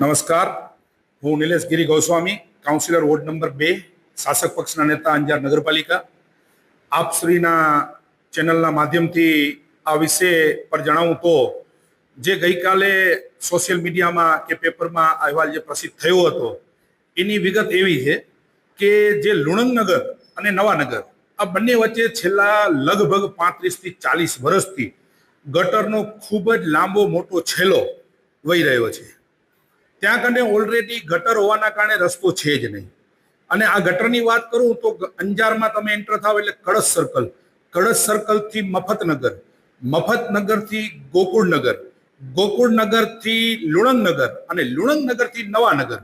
નમસ્કાર. હું Nilesh Giri Goswami councillor ward number બે, શાસક પક્ષના નેતા અંજાર નગરપાલિકા. આપ શ્રીના ચેનલના માધ્યમથી આ વિષય પર જણાવું તો, જે ગઈકાલે સોશિયલ મીડિયામાં કે પેપરમાં અહેવાલ જે પ્રસિદ્ધ થયો હતો, એની વિગત એવી છે કે જે લુણંગનગર અને નવાનગર, આ બંને વચ્ચે છેલ્લા લગભગ પાંત્રીસથી ચાલીસ વર્ષથી ગટરનો ખૂબ જ લાંબો મોટો છેલ્લો વહી રહ્યો છે. ત્યાં કને ઓલરેડી ગટર હોવાના કારણે રસ્તો છે જ નહીં. અને આ ગટરની વાત કરું તો અંજારમાં તમે એન્ટર થાવ એટલે કળશ સર્કલ કળશ સર્કલથી મફતનગર. મફતનગરથી ગોકુળનગર. ગોકુળનગરથી લુણંગનગર અને લુણંગનગરથી નવાનગર.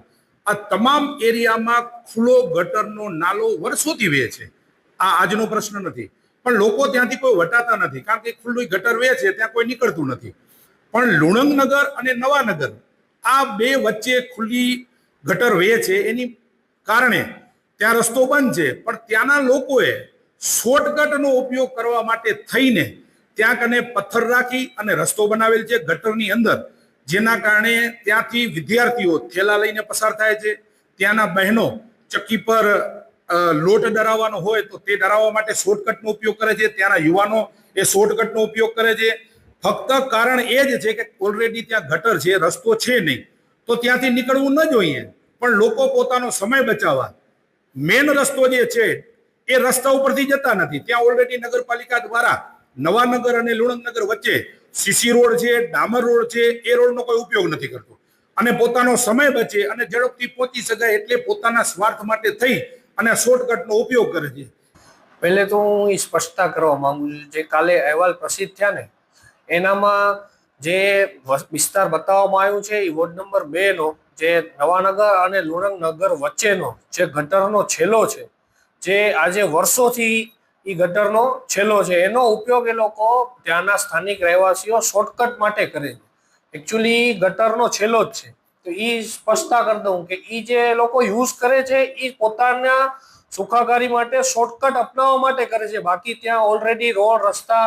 આ તમામ એરિયામાં ખુલ્લો ગટરનો નાલો વર્ષોથી વહે છે. આ આજનો પ્રશ્ન નથી. પણ લોકો ત્યાંથી કોઈ વટાતા નથી. કારણ કે ખુલ્લું ગટર વહે છે, ત્યાં કોઈ નીકળતું નથી. પણ લુણંગનગર અને નવાનગર આ બે વચ્ચે ખુલ્લી ગટર વહે છે. એની કારણે ત્યાં રસ્તો બંધ છે. પણ ત્યાંના લોકોએ શોર્ટકટનો ઉપયોગ કરવા માટે થઈને ત્યાં કને પથ્થર રાખી અને રસ્તો બનાવેલ છે ગટરની અંદર. જેના કારણે ત્યાંથી વિદ્યાર્થીઓ થેલા લઈને પસાર થાય છે. ત્યાંના બહેનો ચક્કી પર લોટ ડરાવવાનો હોય તો તે ડરાવવા માટે શોર્ટકટનો ઉપયોગ કરે છે. ત્યાંના યુવાનો એ શોર્ટકટનો ઉપયોગ કરે છે. ફક્ત કારણ એ જ છે કે ઓલરેડી ત્યાં ગટર છે, રસ્તો છે નહીં. તો ત્યાંથી નીકળવું ન જોઈએ. પણ લોકો પોતાનો સમય બચાવવા. મેન રસ્તો જે છે, એ રસ્તા ઉપરથી જતા નથી. ત્યાં ઓલરેડી નગરપાલિકા દ્વારા નવાનગર અને લુણંગનગર વચ્ચે સીસી રોડ છે, ડામર રોડ છે, એ રોડનો કોઈ ઉપયોગ નથી કરતો. અને પોતાનો સમય બચે અને ઝડપથી પહોંચી શકાય એટલે પોતાના સ્વાર્થ માટે થઈ અને શોર્ટકટનો ઉપયોગ કરે છે. પહેલે તો હું સ્પષ્ટતા કરવા માંગુ છું. જે કાલે અહેવાલ પ્રસિદ્ધ થયા ને એનામાં જે વિસ્તાર બતાવવામાં આવ્યું છે એ વોર્ડ નંબર બે નો જે નવાનગર અને લુણંગનગર વચ્ચેનો જે ગટરનો છેલ્લો છે, જે આજે વર્ષોથી એ ગટરનો છેલ્લો છે, એનો ઉપયોગ એ લોકો ત્યાંના સ્થાનિક રહેવાસીઓ શોર્ટકટ માટે કરે છે. એકચ્યુઅલી ગટરનો છેલ્લો જ છે. તો એ સ્પષ્ટતા કરી દઉં કે એ જે લોકો યુઝ કરે છે એ પોતાના સુખાકારી માટે શોર્ટકટ અપનાવવા માટે કરે છે. બાકી ત્યાં ઓલરેડી રોડ, રસ્તા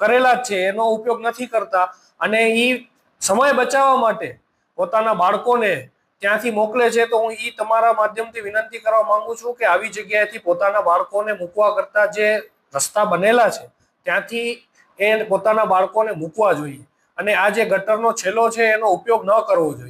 કરેલા જ છે, એનો ઉપયોગ નથી કરતા. અને એ સમય બચાવવા માટે પોતાના બાળકોને ત્યાંથી મોકલે છે, તો હું એ તમારા માધ્યમથી વિનંતી કરવા માંગુ છું કે આવી જગ્યાએથી પોતાના બાળકોને મૂકવા કરતા જે રસ્તા બનેલા છે, ત્યાંથી એ પોતાના બાળકોને મૂકવા જોઈએ. અને આ જે ગટરનો છેલ્લો છે, એનો ઉપયોગ ન કરવો જોઈએ.